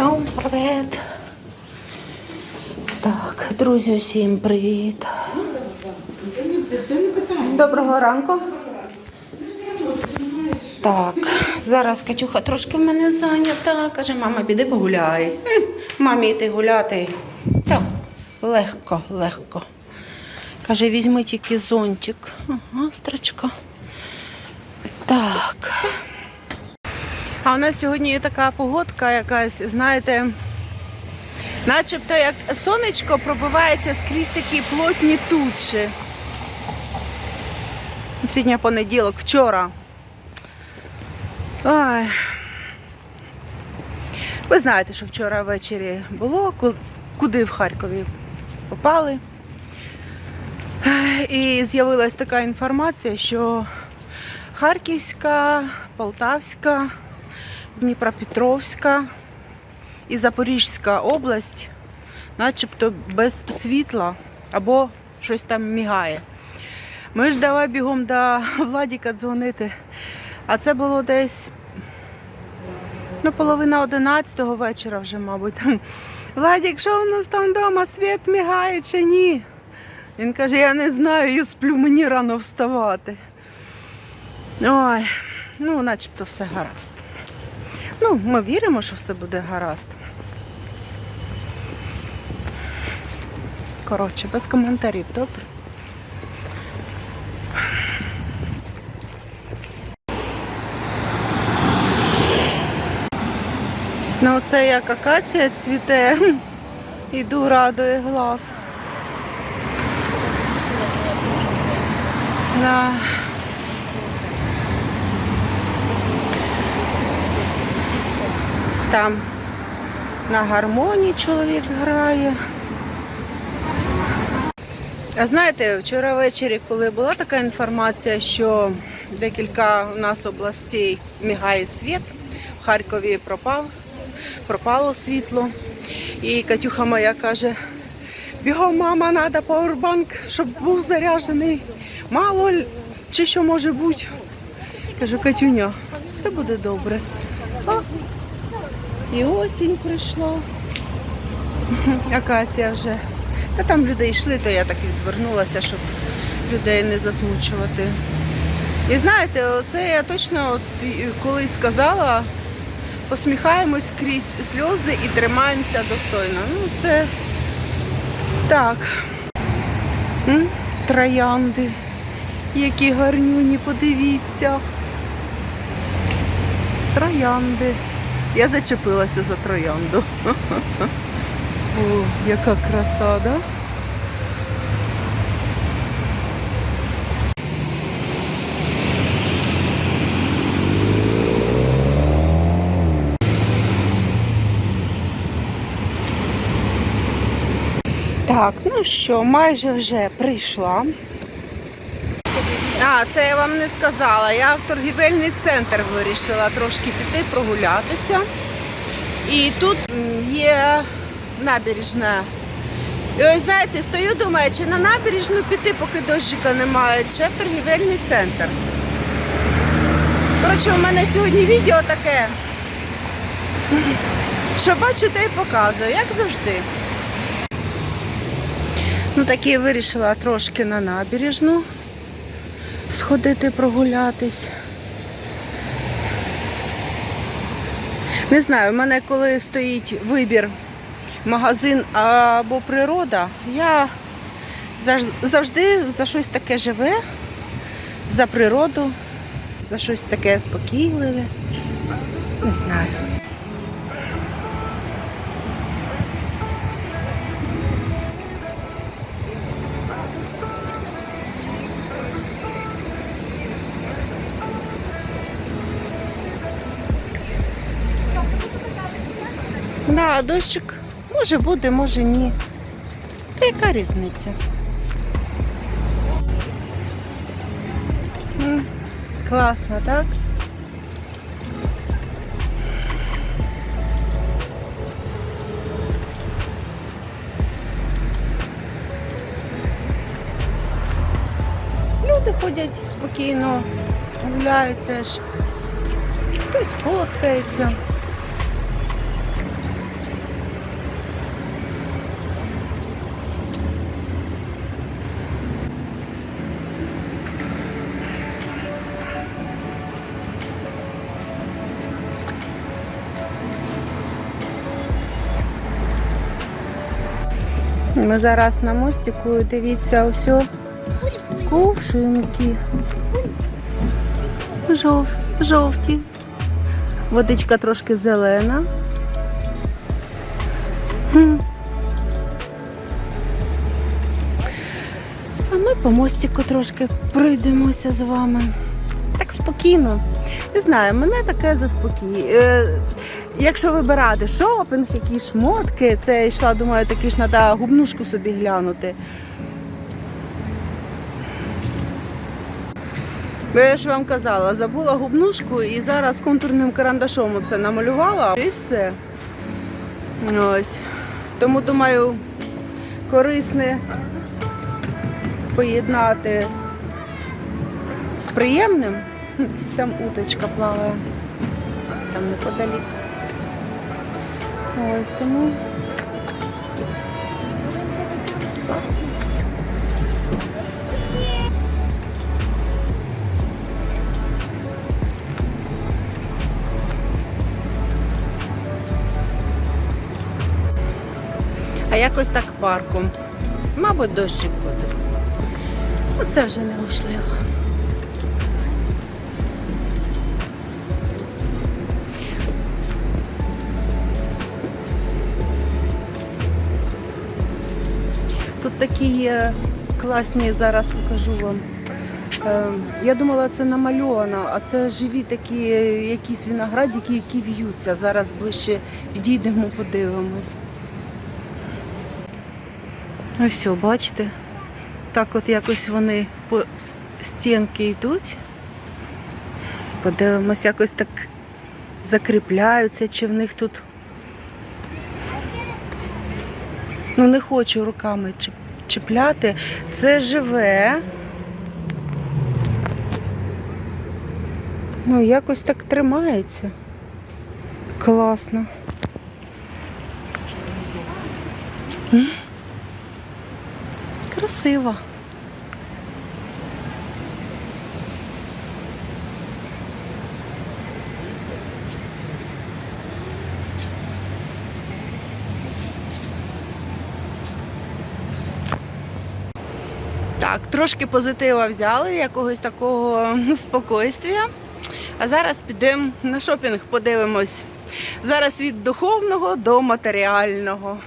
О, привіт. Так, друзі, усім привіт. Доброго ранку. Так, зараз Катюха трошки в мене зайнята. Каже, мама, піди погуляй. Мамі йти гуляти. Так, легко, легко. Каже, візьми тільки зонтик. Ага, строчка. Так. А у нас сьогодні є така погодка якась, знаєте, начебто як сонечко пробивається скрізь такі плотні тучі. Сьогодні понеділок, вчора. Ой. Ви знаєте, що вчора ввечері було, куди в Харкові попали. І з'явилась така інформація, що Харківська, Полтавська, Дніпропетровська і Запорізька область начебто без світла або щось там мігає. Ми ж давай бігом до Владіка дзвонити. А це було десь ну, половина одинадцятого вечора вже, мабуть. Владік, що у нас там вдома? Світ мігає чи ні? Він каже, я не знаю, я сплю, мені рано вставати. Ой, ну, начебто все гаразд. Ну, ми віримо, що все буде гаразд. Коротше, без коментарів, добре? Ну, оце як акація цвіте. Іду радує глаз. Да. Там на гармонії чоловік грає. А знаєте, вчора ввечері, коли була така інформація, що декілька у нас областей мігає світ, в Харкові пропав, пропало світло. І Катюха моя каже, бігом, мама, треба пауербанк, щоб був заряджений. Мало чи що може бути. Кажу, Катюня, все буде добре. І осінь прийшла. Акація вже. Та там люди йшли, то я так відвернулася, щоб людей не засмучувати. І знаєте, оце я точно от, колись сказала, посміхаємось крізь сльози і тримаємося достойно. Ну, це так. Троянди. Які гарнюні, подивіться. Троянди. Я зачепилася за троянду. О, яка краса, да? Так, ну що, майже вже прийшла. Це я вам не сказала. Я в торгівельний центр вирішила трошки піти прогулятися. І тут є набережна. І ось знаєте, стою, думаю, чи на набережну піти, поки дощика немає, чи в торгівельний центр. Коротше, у мене сьогодні відео таке. Що бачу, те й показую, як завжди. Ну, так і вирішила трошки на набережну сходити прогулятись. Не знаю, у мене коли стоїть вибір магазин або природа, я завжди за щось таке живе, за природу, за щось таке спокійливе. Не знаю. Да, дощик може буде, може ні. Та яка різниця? Класно, так? Люди ходять спокійно, гуляють теж. Хтось фоткається. Ми зараз на мостику, дивіться, ось кувшинки. Жов, жовті. Водичка трошки зелена. А ми по мостику трошки пройдемося з вами. Так спокійно. Не знаю, мене таке заспокіює. Е, якщо вибирати шопінг, які шмотки, це я йшла, думаю, такі ж треба губнушку собі глянути. Бо я ж вам казала, забула губнушку і зараз контурним карандашом це намалювала і все. Ось. Тому думаю, корисне поєднати з приємним. Там уточка плаває. Там неподалік. Ось тому. Класно. А якось так парком. Мабуть, дощик буде. Оце вже не такі є класні, зараз покажу вам. Е, Я думала, це намальовано, а це живі такі якісь виноградики, які в'ються. Зараз ближче підійдемо, подивимось. Ось все, бачите? Так от якось вони по стінки йдуть. Подивимось, якось так закріпляються, чи в них тут. Ну, не хочу руками чіп- чіпляти. Це живе. Ну, якось так тримається. Класно. Красиво. Так, трошки позитива взяли, якогось такого спокойствія. А зараз підемо на шопінг, подивимось. Зараз від духовного до матеріального.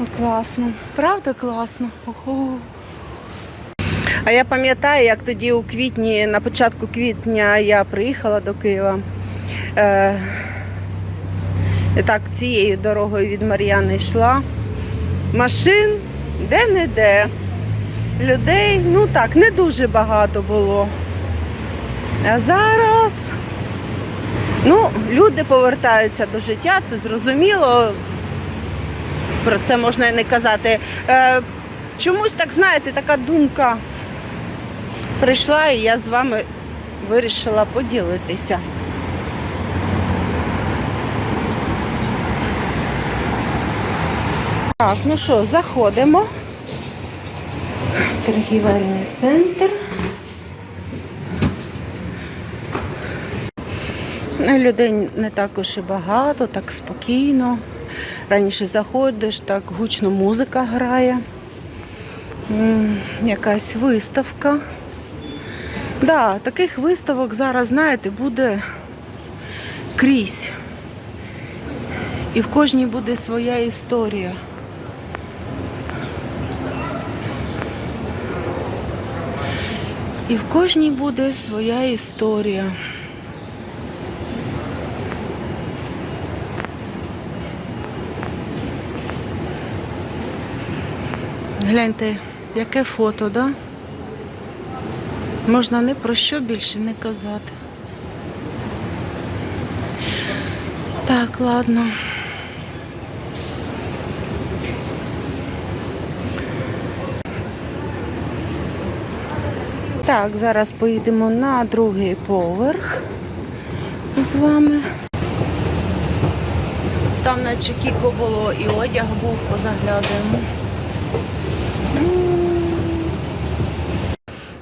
О, класно. Правда класно? Ого. А я пам'ятаю, як тоді у квітні, на початку квітня я приїхала до Києва. Е, так цією дорогою від Мар'яни йшла. Машин де-не-де. Людей, ну так, не дуже багато було. А зараз ну, люди повертаються до життя, це зрозуміло. Про це можна і не казати. Е, чомусь так, знаєте, така думка прийшла, і я з вами вирішила поділитися. Так, ну що, заходимо. Торгівельний центр. Людей не також і багато, так спокійно. Раніше заходиш, так гучно музика грає. Якась виставка. Да, таких виставок зараз, знаєте, буде крізь. І в кожній буде своя історія. І в кожній буде своя історія. Гляньте, яке фото, да? Можна не про що більше не казати. Так, ладно. Так, зараз поїдемо на другий поверх. з вами. Там наче кіко було і одяг був, позаглядаємо.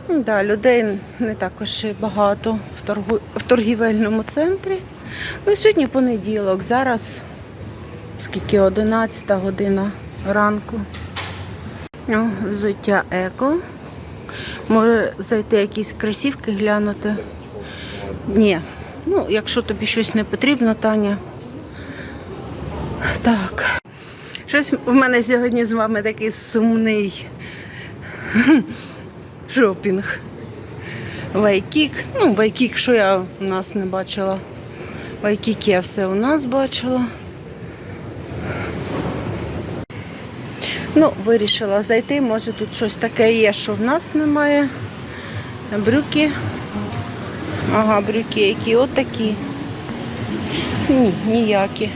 Да, людей не також і багато в, торгу... в торгівельному центрі. Ну, сьогодні понеділок, зараз скільки 11 година ранку. О, взуття еко. Може зайти якісь кросівки глянути. Ні. Ну, якщо тобі щось не потрібно, Таня. Так. Щось в мене сьогодні з вами такий сумний шопінг. Вайкік. Ну, Вайкік, що я у нас не бачила. Вайкік я все у нас бачила. Ну, вирішила зайти. Може тут щось таке є, що в нас немає. Брюки. Ага, брюки які от. Ні, ніякі.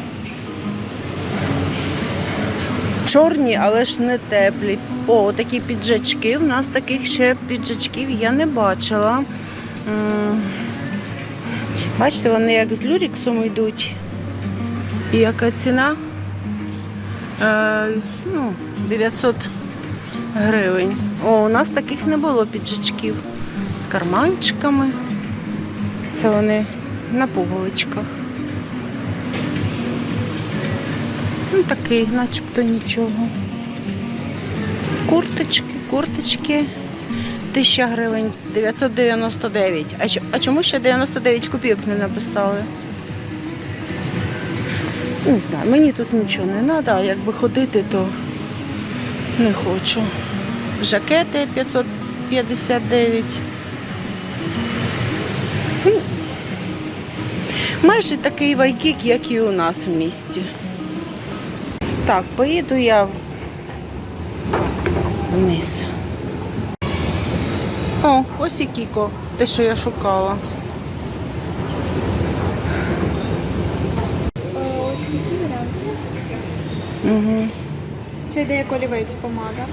Чорні, але ж не теплі. О, такі піджачки. У нас таких ще піджачків я не бачила. Бачите, вони як з люріксом йдуть. І яка ціна? Е, ну, 900 гривень. О, у нас таких не було піджачків з карманчиками. Це вони на пуговичках. Ну, такий, начебто нічого. Курточки, курточки. 1000 гривень, 999. А, а чому ще 99 копійок не написали? Не знаю, мені тут нічого не треба, якби ходити, то не хочу. Жакети 559. Ну, Майже такий вайкік, як і у нас в місті. Так, поїду я вниз. О, ось і Кіко, те, що я шукала. Ось такі варіанти. Угу. Це йде як олівець помада.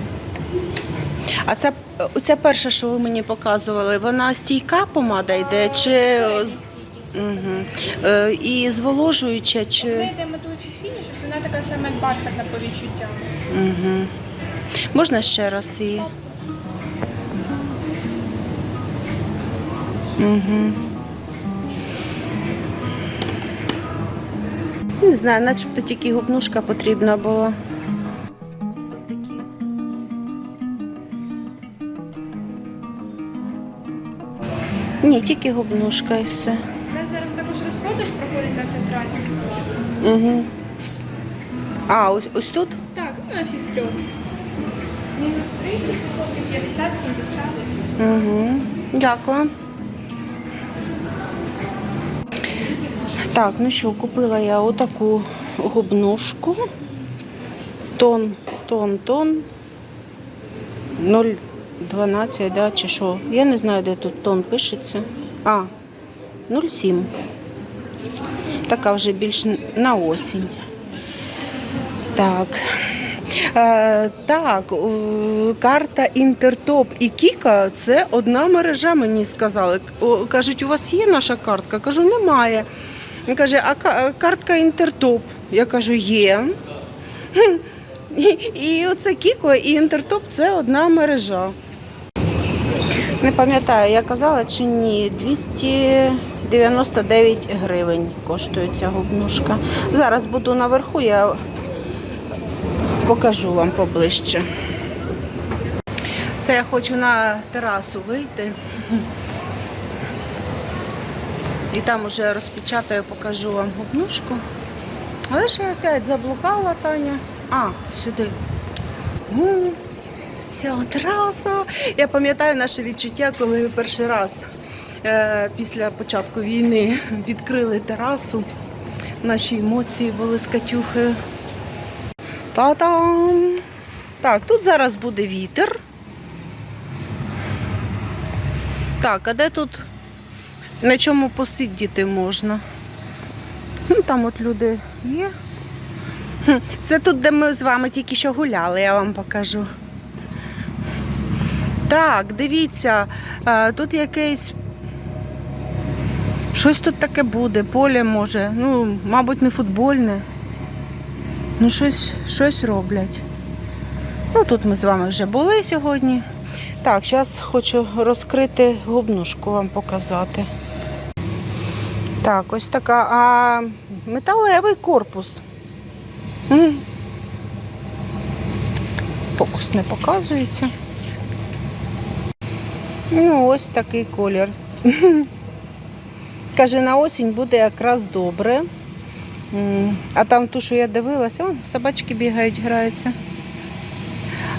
А це оця перша, що ви мені показували, вона стійка помада йде, чи угу. е, і зволожуюча, Вона чи. йде метуючий фініш, вона така сама як бархатна по відчуттям. Угу. Можна ще раз її? Угу. Не знаю, начебто тільки губнушка потрібна була. Ні, тільки губнушка і все. У нас зараз також розпродаж проходить на центральних столах. Угу. А, ось, ось тут? Так, ну на всіх трьох. Мінус 3, 50, 70. Угу. Дякую. Так, ну що, купила я отаку губнушку. Тон, тон, тон. 0,12, да, чи що? Я не знаю, де тут тон пишеться. А, 0,7. Така вже більш на осінь. Так. Е, так, карта Інтертоп і Кіка це одна мережа, мені сказали. Кажуть, у вас є наша картка? Кажу, немає. Він каже, а картка Інтертоп? Я кажу, є. І оце Кіко і Інтертоп це одна мережа. Не пам'ятаю, я казала чи ні, 299 гривень коштує ця губнушка. Зараз буду наверху, я покажу вам поближче. Це я хочу на терасу вийти. І там уже розпечатаю, покажу вам губнушку. Але ж я опять заблукала, Таня. А, сюди. Ця тераса. Я пам'ятаю наше відчуття, коли ми перший раз е, після початку війни відкрили терасу. Наші емоції були з Катюхою. Та-дам! Так, тут зараз буде вітер. Так, а де тут на чому посидіти можна? Ну, там от люди є. Це тут, де ми з вами тільки що гуляли, я вам покажу. Так, дивіться, е, тут якесь. Щось тут таке буде, поле може. Ну, мабуть, не футбольне. Ну, щось, щось роблять. Ну, тут ми з вами вже були сьогодні. Так, зараз хочу розкрити губнушку вам показати. Так, ось така. А металевий корпус. Фокус не показується. Ну, ось такий колір. Каже, на осінь буде якраз добре. А там ту, що я дивилася, о, собачки бігають, граються.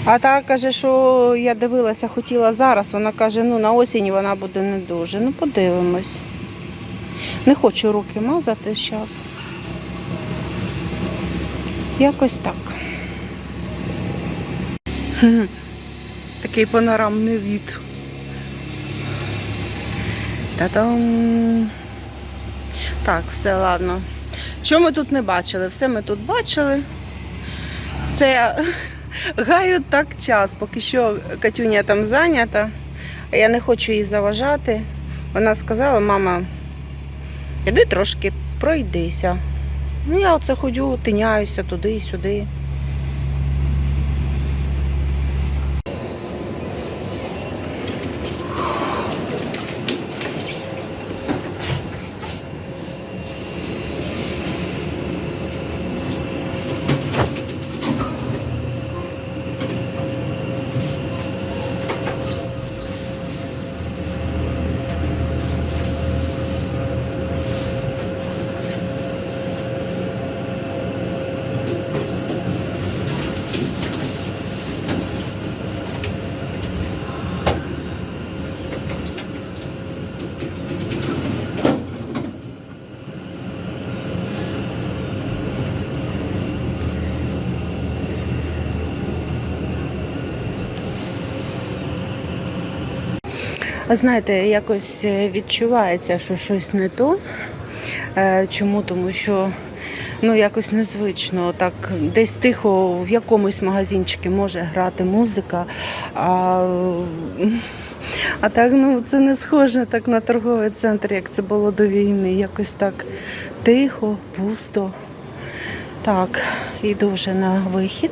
А та каже, що я дивилася, хотіла зараз. Вона каже, ну на осінь вона буде не дуже. Ну, подивимось. Не хочу руки мазати зараз. Якось так. Такий панорамний від. Та-дам! Так, все, ладно. Що ми тут не бачили? Все ми тут бачили. Це гаю так час, поки що Катюня там зайнята, я не хочу їй заважати. Вона сказала, мама, іди трошки пройдися. Ну, я оце ходю, тиняюся туди Знаєте, якось е, відчувається, що щось не то. Е, Чому? Тому що ну, якось незвично. Так, десь тихо в якомусь магазинчику може грати музика. А, а так ну, це не схоже так на торговий центр, як це було до війни. Якось так тихо, пусто. Так, йду вже на вихід.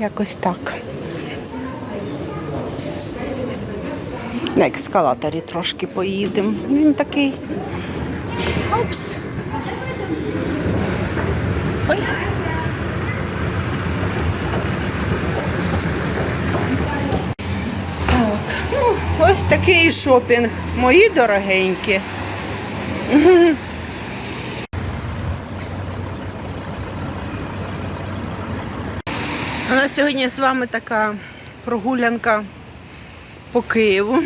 Якось так. На ескалаторі трошки поїдемо. Він такий. Опс. Ой. Так, ну, ось такий шопінг. Мої дорогенькі. У нас сьогодні з вами така прогулянка по Києву.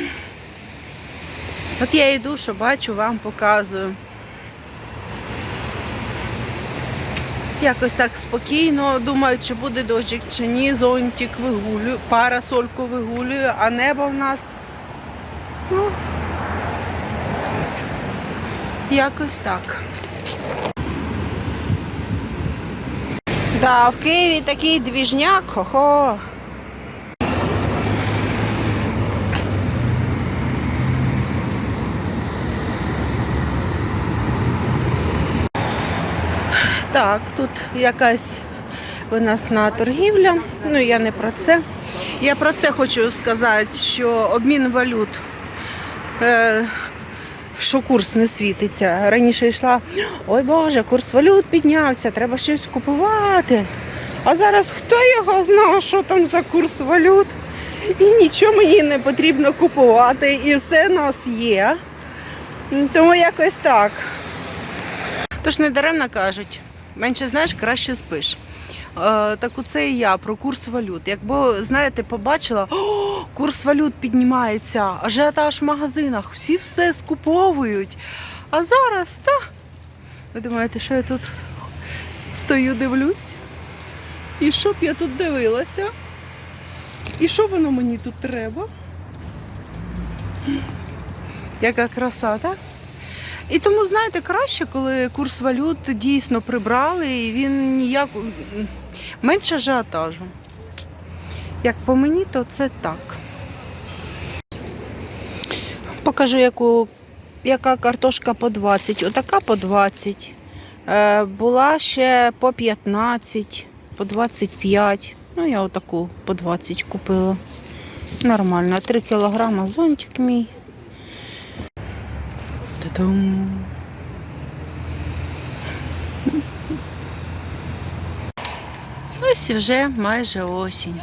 От я йду, що бачу, вам показую. Якось так спокійно, думаю, чи буде дощик, чи ні, зонтик вигулюю, парасольку вигулюю, а небо в нас. Ну, якось так. Да, в Києві такий двіжняк, хо-хо. Так, тут якась виносна торгівля. Ну я не про це. Я про це хочу сказати, що обмін валют, е, що курс не світиться. Раніше йшла, ой Боже, курс валют піднявся, треба щось купувати. А зараз хто його знає, що там за курс валют? І нічого мені не потрібно купувати, і все в нас є. Тому якось так. Тож не даремно кажуть, менше знаєш, краще спиш. Е, так оце і я про курс валют. Якби, знаєте, побачила, о, курс валют піднімається, ажіотаж в магазинах, всі все скуповують. А зараз, та. Ви думаєте, що я тут стою, дивлюсь? І що б я тут дивилася? І що воно мені тут треба? Яка краса, так? І тому, знаєте, краще, коли курс валют дійсно прибрали, і він ніяк менше ажіотажу. Як по мені, то це так. покажу, яку, яка картошка по 20. Отака по 20. Е, була ще по 15, по 25. Ну, я отаку по 20 купила. Нормально. 3 кілограма зонтик мій. Та-дам. Ось і вже майже осінь.